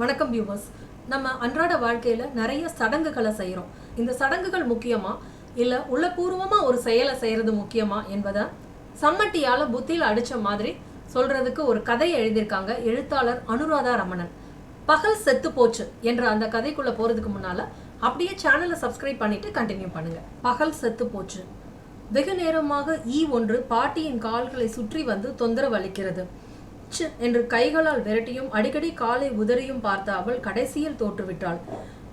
வணக்கம் வியூவர்ஸ் நம்ம அன்றாட வாழ்க்கையில் நிறைய சடங்குகளை செய்கிறோம் இந்த சடங்குகள் முக்கியமா இல்லை உள்ளபூர்வமாக ஒரு செயலை செய்கிறது முக்கியமா என்பதை சம்மட்டியால் புத்தியில் அடித்த மாதிரி சொல்கிறதுக்கு ஒரு கதையை எழுதியிருக்காங்க எழுத்தாளர் அனுராதா ரமணன். பகல் செத்து போச்சு என்ற அந்த கதைக்குள்ளே போகிறதுக்கு முன்னால் அப்படியே சேனலை சப்ஸ்கிரைப் பண்ணிட்டு கண்டினியூ பண்ணுங்கள் பகல் செத்து போச்சு. வெகு நேரமாக ஈ ஒன்று பாட்டியின் கால்களை சுற்றி வந்து தொந்தரவு அளிக்கிறது. ச்சு என்று கைகளால் விரட்டியும் அடிக்கடி காலை உதறியும் பார்த்த அவள் கடைசியில் தோற்றுவிட்டாள்.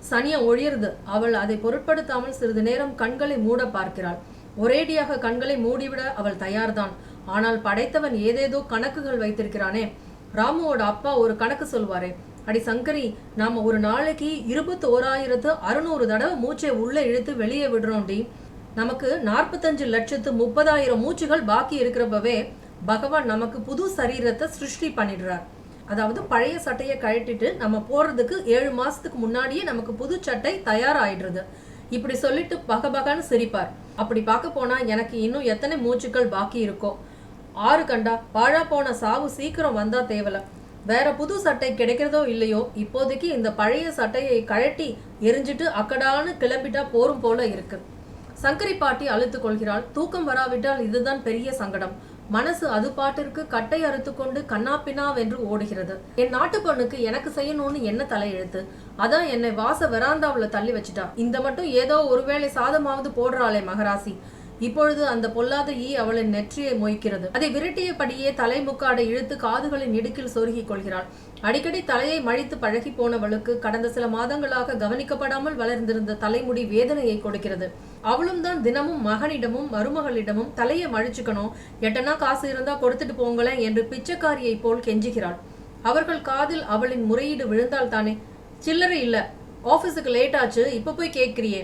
சனியம் ஒழியறது. அவள் அதை பொருட்படுத்தாமல் சிறிது நேரம் கண்களை மூட பார்க்கிறாள். ஒரேடியாக கண்களை மூடிவிட அவள் தயார்தான். ஆனால் படைத்தவன் ஏதேதோ கணக்குகள் வைத்திருக்கிறானே. ராமுவோட அப்பா ஒரு கணக்கு சொல்வாரே. அடி சங்கரி நாம ஒரு நாளைக்கு இருபத்தி ஓராயிரத்து அறுநூறு தடவை மூச்சை உள்ளே இழுத்து வெளியே விடுறோம்டி. நமக்கு நாற்பத்தஞ்சு லட்சத்து முப்பதாயிரம் மூச்சுகள் பாக்கி இருக்கிறப்பவே பகவான் நமக்கு புது சரீரத்தை சிருஷ்டி பண்ணிடுறார். அதாவது பழைய சட்டையை கழட்டிட்டு நம்ம போறதுக்கு ஏழு மாசத்துக்கு முன்னாடியே நமக்கு புது சட்டை தயாராயிடுறது. இப்படி சொல்லிட்டு பகபகன்னு சிரிப்பார். அப்படி பார்க்க போனா எனக்கு இன்னும் எத்தனை மூச்சுக்கள் பாக்கி இருக்கோ. ஆறு கண்டா பாழா போன சாவு சீக்கிரம் வந்தா தேவல. வேற புது சட்டை கிடைக்கிறதோ இல்லையோ இப்போதைக்கு இந்த பழைய சட்டையை கழட்டி எரிஞ்சிட்டு அக்கடான்னு கிளம்பிட்டா போரும் போல இருக்கு. சங்கரி பாட்டி அழுத்து கொள்கிறாள். தூக்கம் வராவிட்டால் இதுதான் பெரிய சங்கடம். மனசு அது பாட்டிற்கு கட்டை அறுத்து கொண்டு கண்ணாப்பினாவென்று ஓடுகிறது. என் நாட்டு பொண்ணுக்கு எனக்கு செய்யணும்னு என்ன தலையெழுத்து? அதான் என்னை வாச வெராந்தாவில் தள்ளி வச்சுட்டா. இந்த மட்டும் ஏதோ ஒருவேளை சாதமாவது போடுறாளே மகராசி. இப்பொழுது அந்த பொல்லாத ஈ அவளின் நெற்றியை மொய்க்கிறது. அதை விரட்டியபடியே தலைமுக்காடை இழுத்து காதுகளின் இடுக்கில் சொருகிக் கொள்கிறாள். அடிக்கடி தலையை மழித்து பழகி போனவளுக்கு கடந்த சில மாதங்களாக கவனிக்கப்படாமல் வளர்ந்திருந்த தலைமுடி வேதனையை கொடுக்கிறது. அவளும் தான் தினமும் மகனிடமும் மருமகளிடமும் தலையை மழிச்சுக்கணும். எட்டனா காசு இருந்தா கொடுத்துட்டு போங்களேன் என்று பிச்சைக்காரியை போல் கெஞ்சுகிறாள். அவர்கள் காதில் அவளின் முறையீடு விழுந்தால் தானே. சில்லறை இல்ல. ஆபீஸுக்கு லேட் ஆச்சு. இப்ப போய் கேட்கிறியே.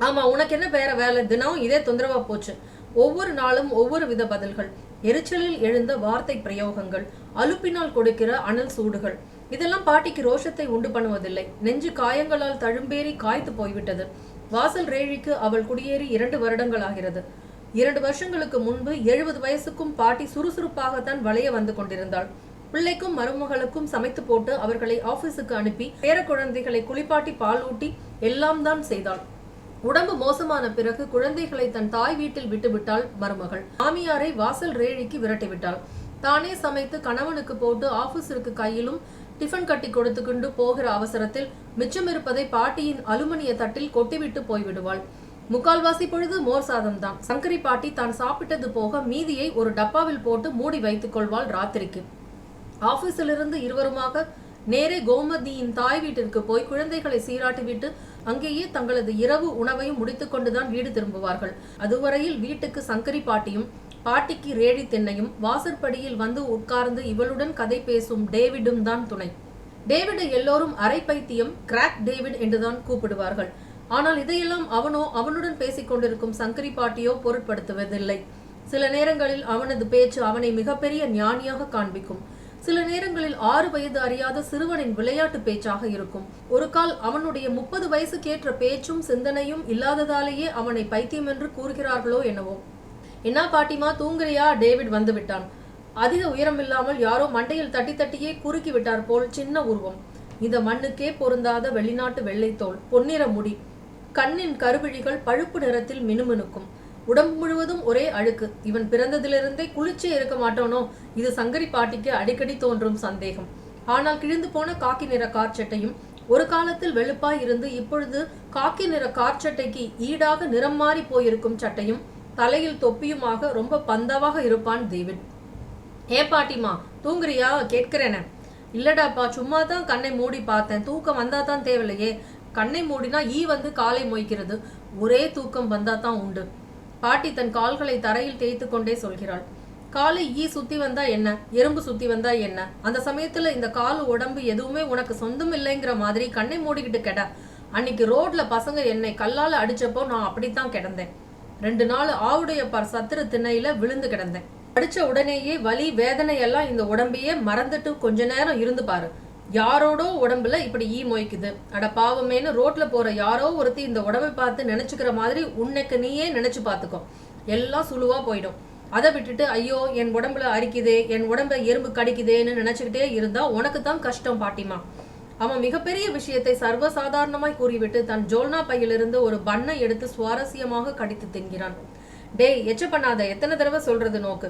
ஆமா உனக்கு என்ன வேற வேலை? தினம் இதே தொந்தரவா போச்சு. ஒவ்வொரு நாளும் ஒவ்வொரு வித பதில்கள். எரிச்சலில் எழுந்த வார்த்தை பிரயோகங்கள். அலுப்பினால் கொடுக்கிற அனல் சூடுகள். இதெல்லாம் பாட்டிக்கு ரோஷத்தை உண்டு பண்ணுவதில்லை. நெஞ்சு காயங்களால் தழும்பேறி காய்த்து போய்விட்டது. வாசல் ரேழிக்கு அவள் குடியேறி இரண்டு வருடங்கள் ஆகிறது. இரண்டு வருஷங்களுக்கு முன்பு எழுபது வயசுக்கும் பாட்டி சுறுசுறுப்பாகத்தான் வளைய வந்து கொண்டிருந்தாள். பிள்ளைக்கும் மருமகளுக்கும் சமைத்து போட்டு அவர்களை ஆபீஸுக்கு அனுப்பி பேர குழந்தைகளை குளிப்பாட்டி பால் ஊட்டி எல்லாம் தான் செய்தாள். உடம்பு மோசமான பிறகு குழந்தைகளை தன் தாய் வீட்டில் விட்டுவிட்டாள் மருமகள். மாமியாரை வாசல் ரேழிக்கு விரட்டிவிட்டாள். தானே சமைத்து கணவனுக்கு போட்டு ஆபீஸிற்கு கையிலும் டிஃபன் கட்டி கொடுத்துக்கொண்டு போகிற அவசரத்தில் மிச்சம் இருப்பதை பாட்டியின் அலுமினிய தட்டில் கொட்டிவிட்டு போய்விடுவாள். முக்கால்வாசி பொழுது மோர் சாதம் தான் சங்கரி பாட்டி தான் சாப்பிட்டது போக மீதியை ஒரு டப்பாவில் போட்டு மூடி வைத்துக் கொள்வாள் ராத்திரிக்கு. ஆபீஸிலிருந்து இருவருமாக நேரே கோமதியின் தாய் வீட்டிற்கு போய் குழந்தைகளை சீராட்டிவிட்டு அங்கேயே தங்களது இரவு உணவையும் முடித்துக்கொண்டுதான் வீடு திரும்புவார்கள். அதுவரையில் வீட்டுக்கு சங்கரி பாட்டியும் பாட்டிக்கு ரேழி தென்னையும் வாசற்படியில் வந்து உட்கார்ந்து இவளுடன் கதை பேசும் டேவிடும் தான் துணை. டேவிடை எல்லோரும் அரை பைத்தியம் கிராக் டேவிட் என்றுதான் கூப்பிடுவார்கள். ஆனால் இதையெல்லாம் அவனோ அவனுடன் பேசிக் கொண்டிருக்கும் சங்கரி பாட்டியோ பொருட்படுத்துவதில்லை. சில நேரங்களில் அவனது பேச்சு அவனை மிகப்பெரிய ஞானியாக காண்பிக்கும். சில நேரங்களில் ஆறு வயது அறியாத சிறுவனின் விளையாட்டு பேச்சாக இருக்கும். ஒரு கால் அவனுடைய முப்பது வயசுக்கேற்ற பேச்சும் சிந்தனையும் இல்லாததாலேயே அவனை பைத்தியம் என்று கூறுகிறார்களோ என்னவோ. என்ன பாட்டிமா தூங்குறியா? டேவிட் வந்து விட்டான். அதிக உயரமில்லாமல் யாரோ மண்டையில் தட்டி தட்டியே குறுக்கி விட்டார் போல் சின்ன உருவம். இந்த மண்ணுக்கே பொருந்தாத வெளிநாட்டு வெள்ளைத்தோல் பொன்னிற முடி. கண்ணின் கருவிழிகள் பழுப்பு நிறத்தில் மினுமினுக்கும். உடம்பு முழுவதும் ஒரே அழுக்கு. இவன் பிறந்ததிலிருந்தே குளிச்சே இருக்க மாட்டானோ? இது சங்கரி பாட்டிக்கு அடிக்கடி தோன்றும் சந்தேகம். ஆனால் கிழிந்து போன காக்கி நிற கார்ச்சட்டையும் ஒரு காலத்தில் வெளுப்பாய் இருந்து இப்பொழுது காக்கி நிற கார்ச்சட்டைக்கு ஈடாக நிறம் மாறி போயிருக்கும் சட்டையும் தலையில் தொப்பியுமாக ரொம்ப பந்தவாக இருப்பான் டேவிட் ஏ பாட்டிமா தூங்குறியா? கேட்கிறேனே. இல்லடாப்பா சும்மா தான் கண்ணை மூடி பார்த்தேன். தூக்கம் வந்தா தான் தேவையில்லையே. கண்ணை மூடினா ஈ வந்து காலை மொய்க்கிறது. ஒரே தூக்கம் வந்தா தான் உண்டு. பாட்டி தன் கால்களை தரையில் தேய்த்து கொண்டே சொல்கிறாள். காலை ஈ சுத்தி வந்தா என்ன? எறும்பு சுத்தி வந்தா என்ன? அந்த சமயத்துல இந்த கால் உடம்பு எதுவுமே உனக்கு சொந்தம் இல்லைங்கிற மாதிரி கண்ணை மூடிக்கிட்டு கெட. அன்னைக்கு ரோட்ல பசங்க என்னை கல்லால அடிச்சப்போ நான் அப்படித்தான் கிடந்தேன். ரெண்டு நாள் ஆவுடைய பர் சத்திர திண்ணையில விழுந்து கிடந்தேன். படிச்ச உடனேயே வலி வேதனை எல்லாம் இந்த உடம்பையே மறந்துட்டு கொஞ்ச நேரம் இருந்து பாரு. யாரோடோ உடம்புல இப்படி ஈ மொய்க்குது. அட பாவமேனு ரோட்ல போற யாரோ ஒருத்தி இந்த உடம்பை பார்த்து நினைச்சுக்கிற மாதிரி உன்னைக்கு நீயே நினைச்சு பார்த்துக்கோ. எல்லாம் சுழுவா போயிடும். அதை விட்டுட்டு ஐயோ என் உடம்புல அரிக்குதே என் உடம்பை எறும்பு கடிக்குதேன்னு நினைச்சுக்கிட்டே இருந்தா உனக்கு தான் கஷ்டம் பாட்டிமா. அவன் மிகப்பெரிய விஷயத்தை சர்வசாதாரணமாய் கூறிவிட்டு தன் ஜோல்னா பையிலிருந்து ஒரு பண்ணை எடுத்து சுவாரஸ்யமாக கடித்து தின்கிறான். டேய் எச்ச பண்ணாத எத்தனை தடவை சொல்றது நோக்கு?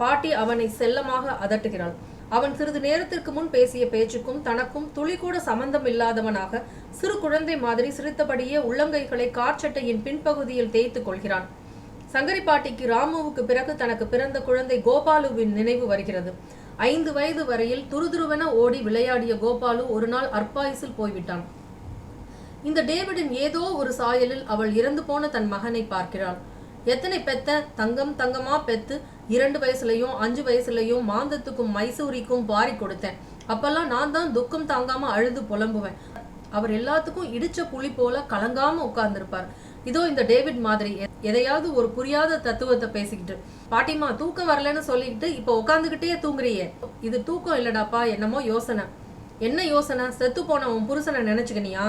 பாட்டி அவனை செல்லமாக அதட்டுகிறாள். அவன் சிறிது நேரத்திற்கு முன் பேசிய பேச்சுக்கும் தனக்கும் துளி கூட சம்பந்தம் இல்லாதவனாக சிறு குழந்தை மாதிரி சிரித்தபடியே உள்ளங்கைகளை காற்சட்டையின் பின்பகுதியில் தேய்த்துக் கொள்கிறான். சங்கரி பாட்டிக்கு ராமுவுக்கு பிறகு தனக்கு பிறந்த குழந்தை கோபாலுவின் நினைவு வருகிறது. ஐந்து வயது வரையில் துருதுருவென ஓடி விளையாடிய கோபாலு ஒரு நாள் அற்பாயுசில் போய்விட்டான். இந்த டேவிடின் ஏதோ ஒரு சாயலில் அவள் இறந்து போன தன் மகனை பார்க்கிறாள். எத்தனை பெத்த தங்கம் தங்கமா பெத்து இரண்டு வயசுலையும் அஞ்சு வயசுலையும் மாந்தத்துக்கும் மைசூரிக்கும் வாரி கொடுத்தேன். அப்பெல்லாம் நான் தான் துக்கம் தாங்காம அழுது புலம்புவேன். அவர் எல்லாத்துக்கும் இடிச்ச புலி போல கலங்காம உட்கார்ந்திருப்பார். இதோ இந்த டேவிட் மாதிரி. எதையாவது ஒரு புரியாத தத்துவத்தை பேசிக்கிட்டு பாட்டிமா தூக்கம் வரலன்னு சொல்லிக்கிட்டு இப்ப உட்காந்துக்கிட்டே தூங்குறியே. இது தூக்கம் இல்லடாப்பா என்னமோ யோசனை. என்ன யோசனை? செத்து போன உன் புருஷனை நினைச்சுக்கினியா?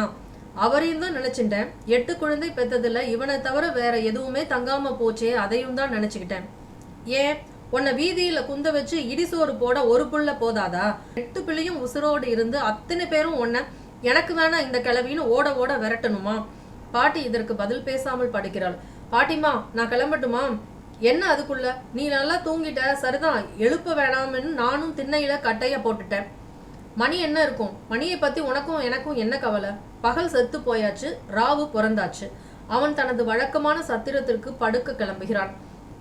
அவரையும் தான் நினைச்சிட்டேன். எட்டு குழந்தை பெத்ததுல இவனை தவிர வேற எதுவுமே தங்காம போச்சே அதையும் தான் நினைச்சுக்கிட்டேன். ஏன்? உன்னை வீதியில குந்த வச்சு இடிசோறு போட ஒரு புள்ள போதாதா? எட்டு பிள்ளையும் உசுரோடு இருந்து அத்தனை பேரும் உன்னை எனக்கு வேணா இந்த கிளவின்னு ஓட ஓட விரட்டணுமா? பாட்டி இதற்கு பதில் பேசாமல் படுக்கிறாள். பாட்டிமா நான் கிளம்பட்டுமா? என்ன அதுக்குள்ள? நீ நல்லா தூங்கிட்ட சரிதான். எழுப்ப வேணாம்னு நானும் திண்ணையில கட்டைய போட்டுட்டேன். மணி என்ன இருக்கும்? மணியை பத்தி உனக்கும் எனக்கும் என்ன கவலை? பகல் செத்து போயாச்சு ராவு பிறந்தாச்சு. அவன் தனது வழக்கமான சத்திரத்திற்கு படுக்க கிளம்புகிறான்.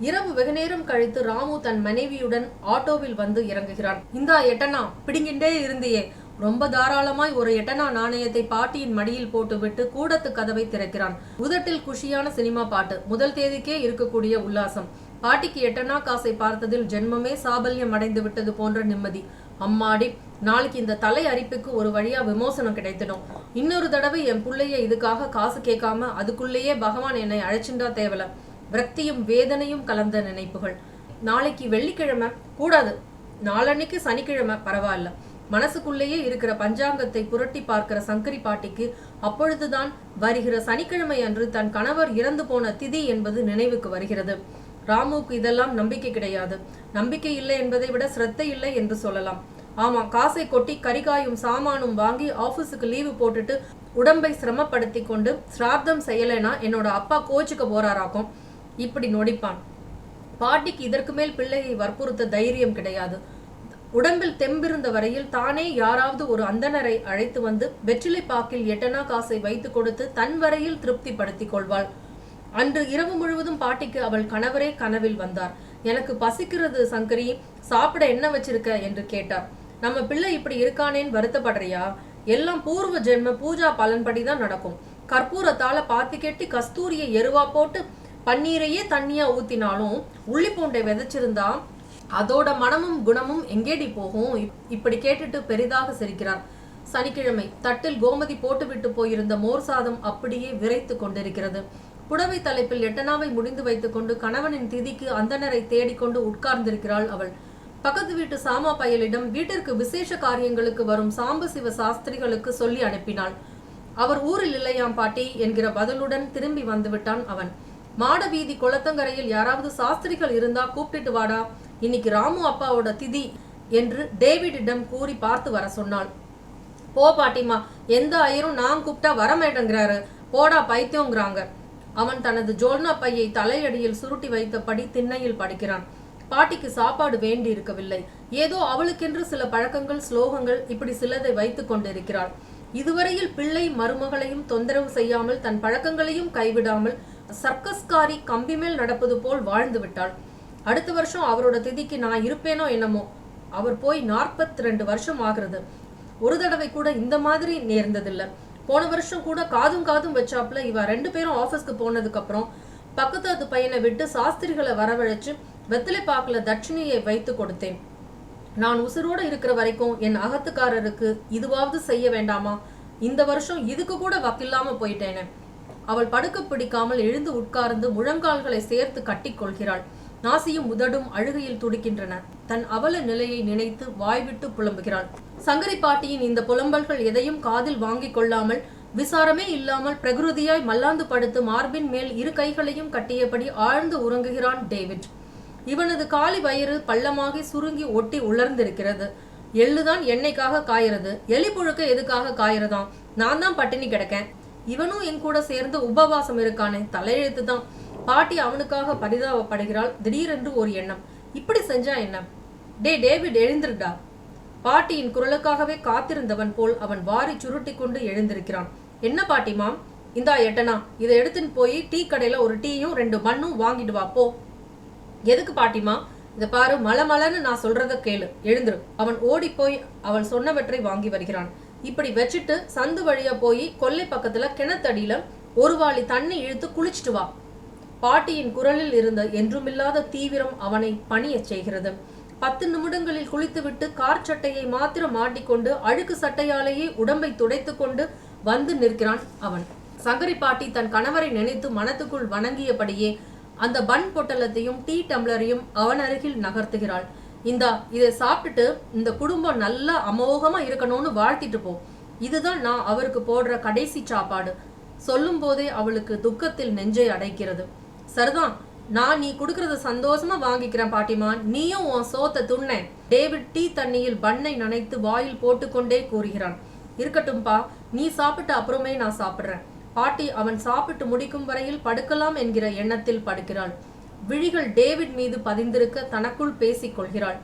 இரவு வெகுநேரம் கழித்து ராமு தன் மனைவியுடன் ஆட்டோவில் வந்து இறங்குகிறான். இந்தா எட்டனா பிடிங்கிண்டே இருந்தியே. ரொம்ப தாராளமாய் ஒரு எட்டனா நாணயத்தை பாட்டியின் மடியில் போட்டுவிட்டு கூடத்து கதவை திறக்கிறான். உதட்டில் குஷியான சினிமா பாட்டு. முதல் தேதிக்கே இருக்கக்கூடிய உல்லாசம். பாட்டிக்கு எட்டனா காசை பார்த்ததில் ஜென்மமே சாபல்யம் அடைந்து விட்டது போன்ற நிம்மதி. அம்மாடி நாளைக்கு இந்த தலை அரிப்புக்கு ஒரு வழியா விமோசனம் கிடைத்திடும் இன்னொரு தடவை என் பிள்ளைய இதுக்காக காசு கேட்காம அதுக்குள்ளேயே பகவான் என்னை அழைச்சின்றா தேவல. விரக்தியும் வேதனையும் கலந்த நினைப்புகள். நாளைக்கு வெள்ளிக்கிழமை. கூடாது. நாளன்னைக்கு சனிக்கிழமை. பரவாயில்ல. மனசுக்குள்ளேயே இருக்கிற பஞ்சாங்கத்தை புரட்டி பார்க்கிற சங்கரி பாட்டிக்கு அப்பொழுதுதான் வருகிற சனிக்கிழமை அன்று தன் கணவர் இறந்து போன திதி என்பது நினைவுக்கு வருகிறது. ராமுவுக்கு இதெல்லாம் நம்பிக்கை கிடையாது. நம்பிக்கை இல்லை என்பதை விட சிரத்தை இல்லை என்று சொல்லலாம். ஆமா காசை கொட்டி கரிகாயும் சாமானும் வாங்கி ஆபீஸுக்கு லீவு போட்டுட்டு உடம்பை சிரமப்படுத்தி கொண்டு சிரார்த்தம் செய்யலைன்னா என்னோட அப்பா கோச்சுக்க போறாராக்கும். இப்படி நொடிப்பான். பாட்டிக்கு இதற்கு மேல் பிள்ளையை வற்புறுத்த தைரியம் கிடையாது. உடம்பில் தெம்பிருந்த வரையில் தானே யாராவது ஒரு அந்தணரை அழைத்து வந்து வெற்றிலை பாக்கில் எட்டனா காசை வைத்து கொடுத்து தன் வரையில் திருப்திப்படுத்திக் கொள்வாள். அன்று இரவு முழுவதும் பாட்டிக்கு அவள் கணவரே கனவில் வந்தார். எனக்கு பசிக்கிறது சங்கரி. சாப்பிட என்ன வச்சிருக்க? என்று கேட்டார். நம்ம பிள்ளை இப்படி இருக்கானேன்னு வருத்தப்படுறியா? எல்லாம் பூர்வ ஜென்ம பூஜா பலன்படி தான் நடக்கும். கற்பூரத்தால பாத்தி கெட்டி கஸ்தூரியை எருவா போட்டு பன்னீரையே தண்ணியா ஊத்தினாலும் உள்ளி பூண்டை விதைச்சிருந்தா அதோட மனமும் குணமும் எங்கேடி போகும்? இப்படி கேட்டுட்டு பெரிதாக சிரிக்கிறார். சனிக்கிழமை தட்டில் கோமதி போட்டுவிட்டு போயிருந்த மோர் சாதம் அப்படியே விரைத்து கொண்டிருக்கிறது. புடவை தலைப்பில் எட்டனாவை முடிந்து வைத்துக்கொண்டு கணவனின் திதிக்கு அந்தனரை தேடிக்கொண்டு உட்கார்ந்திருக்கிறாள் அவள். பக்கத்து வீட்டு சாமா பயலிடம் வீட்டிற்கு விசேஷ காரியங்களுக்கு வரும் சாம்ப சிவ சாஸ்திரிகளுக்கு சொல்லி அனுப்பினாள். அவர் ஊரில் இல்லையாம் பாட்டி என்கிற பதிலுடன் திரும்பி வந்துவிட்டான் அவன். மாட வீதி குளத்தங்கரையில் யாராவது சாஸ்திரிகள் இருந்தா கூப்பிட்டுட்டு வாடா. இன்னைக்கு ராமு அப்பாவோட திதி என்று டேவிடிடம் கூறி பார்த்து வர சொன்னாள். போ பாட்டிமா எந்த ஐயரும் நான் கூப்பிட்டா வரமாட்டேங்கிறாரு. போடா பைத்தியங்கிறாங்க அவன் தனது ஜோல்னா பையை தலையடியில் சுருட்டி வைத்தபடி திண்ணையில் படிக்கிறான். பாட்டிக்கு சாப்பாடு வேண்டி இருக்கவில்லை ஏதோ அவளுக்கென்று சில பழக்கங்கள் ஸ்லோகங்கள் இப்படி சிலதை வைத்துக் கொண்டிருக்கிறாள். இதுவரையில் பிள்ளை மருமகளையும் தொந்தரவு செய்யாமல் தன் பழக்கங்களையும் கைவிடாமல் சர்க்கஸ்காரி கம்பி மேல் நடப்பது போல் வாழ்ந்து விட்டாள். அடுத்த வருஷம் அவரோட திதிக்கு நான் இருப்பேனோ என்னமோ. அவர் போய் நாற்பத்தி ரெண்டு வருஷம் ஆகிறது. ஒரு தடவை கூட இந்த மாதிரி நேர்ந்ததில்ல. போன வருஷம் கூட காதும் காதும் வச்சாப்புல இவ ரெண்டு பேரும் ஆஃபீஸ்க்கு போனதுக்கப்புறம் பக்கத்து அது பையனை விட்டு சாஸ்திரிகளை வரவழைச்சு வெத்தலை பாக்குல தட்சிணியை வைத்து கொடுத்தேன். நான் உசுரோடு இருக்கிற வரைக்கும் என் அகத்துக்காரருக்கு இதுவாவது செய்ய வேண்டாமா? இந்த வருஷம் இதுக்கு கூட வக்கில்லாம போயிட்டேனே. அவள் படுக்க பிடிக்காமல் எழுந்து உட்கார்ந்து முழங்கால்களை சேர்த்து கட்டிக்கொள்கிறாள் நாசியும் உதடும் அழுகையில் துடிக்கின்றன. தன் அவல நிலையை நினைத்து வாய்விட்டு புலம்புகிறாள். சங்கரி பாட்டியின் இந்த புலம்பல்கள் எதையும் காதில் வாங்கிக் கொள்ளாமல் விசாரமே இல்லாமல் பிரகிருதியாய் மல்லாந்து படுத்து மார்பின் மேல் இரு கைகளையும் கட்டியபடி ஆழ்ந்து உறங்குகிறான் டேவிட். இவனது காலி வயிறு பள்ளமாகி சுருங்கி ஒட்டி உலர்ந்திருக்கிறது. எள்ளுதான் எண்ணெய்க்காக காயறது எலி புழுக்க எதுக்காக காயறதாம்? நான் தான் பட்டினி கிடக்கேன். இவனும் என் கூட சேர்ந்து உபவாசம் இருக்கானே தலையெழுத்து தான் பாட்டி அவனுக்காக பரிதாபப்படுகிறாள். திடீரென்று ஒரு எண்ணம். இப்படி செஞ்சா என்ன? டே டேவிட் எழுந்திருடா. பாட்டியின் குரலுக்காகவே காத்திருந்தவன் போல் அவன் வாரி சுருட்டி கொண்டு எழுந்திருக்கிறான். என்ன பாட்டிமாம் இந்தா எட்டனா இதை எடுத்துன்னு போய் டீ கடையில ஒரு டீயும் ரெண்டு மண்ணும் வாங்கிட்டு வா போ. எதுக்கு பாட்டிமா இத பாரு மலமலன்னு நான் சொல்றத கேளு. எழுந்துரு. அவன் ஓடி போய் அவள் சொன்னவற்றை வாங்கி வருகிறான். இப்படி வச்சுட்டு சந்து வழியா போய் கொல்லை பக்கத்துல கிணத்தடியில ஒரு வாளி தண்ணி இழுத்து குளிச்சுட்டு வா. பாட்டியின் குரலில் இருந்த என்றுமில்லாத தீவிரம் அவனை பணியச் செய்கிறது. பத்து நிமிடங்களில் குளித்துவிட்டு கார் சட்டையை மாத்திரம் மாட்டிக்கொண்டு அழுக்கு சட்டையாலேயே உடம்பை துடைத்து கொண்டு வந்து நிற்கிறான் அவன். சங்கரி பாட்டி தன் கணவரை நினைத்து மனத்துக்குள் வணங்கியபடியே அந்த பன் பொட்டலத்தையும் டீ டம்ளரையும் அவன் அருகில் நகர்த்துகிறாள். இந்தா இதை சாப்பிட்டுட்டு இந்த குடும்பம் நல்லா அமோகமா இருக்கணும்னு வாழ்த்திட்டு போ. இதுதான் நான் அவருக்கு போடுற கடைசி சாப்பாடு சொல்லும் போதே அவளுக்கு துக்கத்தில் நெஞ்சை அடைக்கிறது. சரிதான். நான் நீ கொடுக்கறத சந்தோஷமா வாங்கிக்கிறேன் பாட்டிமா. நீயும் உன் சோத்தை துண்ணேன் டேவிட் டீ தண்ணியில் பண்ணை நனைத்து வாயில் போட்டுக்கொண்டே கூறுகிறான். இருக்கட்டும்பா நீ சாப்பிட்ட அப்புறமே நான் சாப்பிட்றேன். பாட்டி அவன் சாப்பிட்டு முடிக்கும் வரையில் படுக்கலாம் என்கிற எண்ணத்தில் படுக்கிறாள். விழிகள் டேவிட் மீது பதிந்திருக்க தனக்குள் பேசிக் கொள்கிறாள்.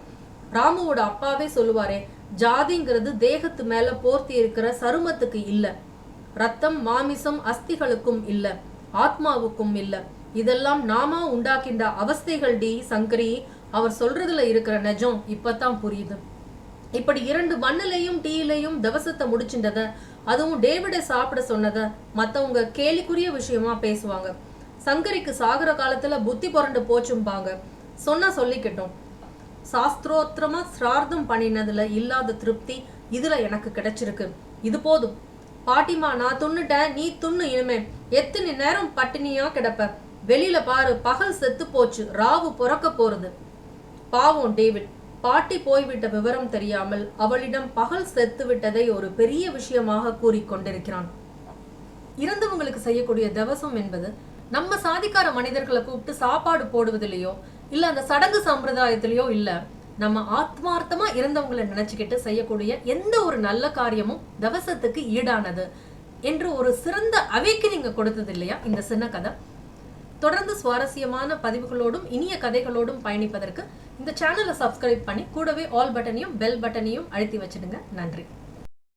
ராமுவோட அப்பாவே சொல்லுவாரே ஜாதிங்கிறது தேகத்து மேல போர்த்தி இருக்கிற சருமத்துக்கு இல்ல. ரத்தம் மாமிசம் அஸ்திகளுக்கும் இல்ல. ஆத்மாவுக்கும் இல்லை. இதெல்லாம் நாமா உண்டாக்கின்ற அவஸ்தைகள் டி சங்கரி. அவர் சொல்றதுல இருக்கிற நெஜம் இப்பதான் புரியுது. இப்படி இரண்டு மண்ணிலையும் டீலையும் தவசத்தை முடிச்சுட்டத அதுவும் டேவிடை சாப்பிட சொன்னத மத்தவங்க கேலிக்குரிய விஷயமா பேசுவாங்க. சங்கரிக்கு சாகுற காலத்துல புத்தி புரண்டு போச்சும்பாங்க. சொன்னா சொல்லிக்கிட்டோம். சாஸ்திரோத்திரமா சிரார்த்தம் பண்ணினதுல இல்லாத திருப்தி இதுல எனக்கு கிடைச்சிருக்கு. இது போதும். பாட்டிமா நான் துண்ணுட்டேன் நீ துண்ணு இனிமே. எத்தனை நேரம் பட்டினியா கிடப்ப? வெளியில பாரு பகல் செத்து போச்சு ராவு பிறக்க போறது. பாவம் டேவிட். பாட்டி போய்விட்ட விவரம் தெரியாமல் அவளிடம் பகல் செத்து விட்டதை ஒரு பெரிய விஷயமாக கூறிக்கொண்டிருக்கிறான் இறந்தவங்களுக்கு செய்யக்கூடிய தவசம் என்பது நம்ம சாதிக்கார மனிதர்களை கூப்பிட்டு சாப்பாடு போடுவதிலேயோ இல்ல அந்த சடங்கு சம்பிரதாயத்திலேயோ இல்ல நம்ம ஆத்மார்த்தமா இறந்தவங்களை நினைச்சுக்கிட்டு செய்யக்கூடிய எந்த ஒரு நல்ல காரியமும் தவசத்துக்கு ஈடானது என்று ஒரு சிறந்த அவைக்கு நீங்க கொடுத்தது இல்லையா? இந்த சின்ன கதை. தொடர்ந்து சுவாரஸ்யமான பதிவுகளோடும் இனிய கதைகளோடும் பயணிப்பதற்கு இந்த சேனலை சப்ஸ்கிரைப் பண்ணி கூடவே ஆல் பட்டனையும் பெல் பட்டனையும் அழுத்தி வச்சிடுங்க. நன்றி.